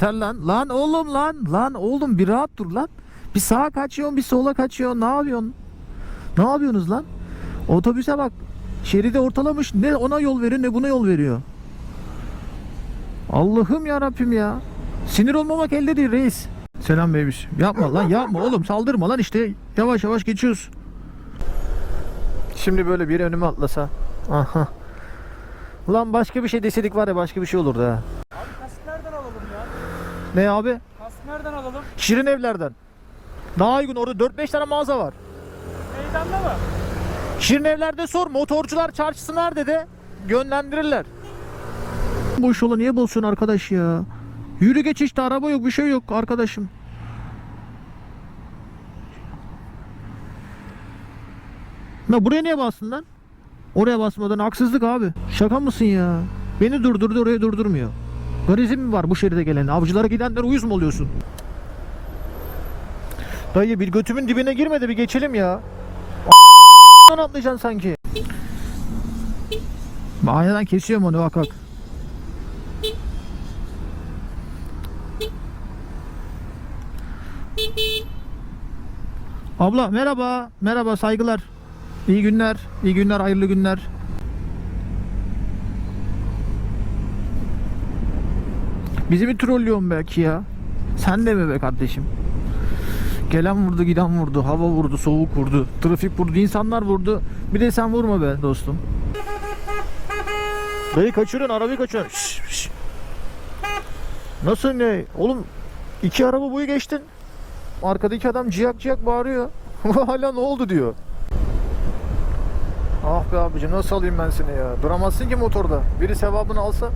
Yeter lan. Lan oğlum lan. Lan oğlum bir rahat dur lan. Bir sağa kaçıyorsun bir sola kaçıyorsun. Ne yapıyorsun? Ne yapıyorsunuz lan? Otobüse bak. Şeridi ortalamış. Ne ona yol veriyor ne buna yol veriyor. Allah'ım ya Rabbim ya. Sinir olmamak elde değil reis. Selam beybiş. Yapma lan yapma oğlum saldırma lan işte. Yavaş yavaş geçiyoruz. Şimdi böyle biri önüme atlasa. Aha. Lan başka bir şey deseydik var ya başka bir şey olurdu ha. Abi kask nereden alalım ya? Ne abi? Kask nereden alalım? Şirin evlerden. Daha uygun orada 4-5 tane mağaza var. Meydanda mı? Şirin evlerde sor motorcular çarşısı nerede de yönlendirirler. Boş yola niye bozuyorsun arkadaş ya? Yürü geç işte araba yok bir şey yok arkadaşım. Na buraya niye bastın lan? Oraya basmadan haksızlık abi. Şaka mısın ya? Beni durdurdu oraya durdurmuyor. Garizm mi var bu şeride gelen? Avcılara gidenler uyuz mu oluyorsun? Dayı bir götümün dibine girme de bir geçelim ya. A**dan atlayacaksın sanki. Aynadan kesiyorum onu bak bak. Abla merhaba. Merhaba saygılar. İyi günler. iyi günler, hayırlı günler. Bizi mi trollüyorsun belki ya? Sen de mi be kardeşim? Gelen vurdu, giden vurdu, hava vurdu, soğuk vurdu, trafik vurdu, insanlar vurdu. Bir de sen vurma be dostum. Dayı kaçırın, arabayı kaçırın. Şş, şş. Nasıl ne? Oğlum iki araba boyu geçtin. Arkadaki adam ciyak ciyak bağırıyor. Hala ne oldu diyor. Ah be abicim nasıl alayım ben seni ya? Duramazsın ki motorda. Biri sevabını alsa.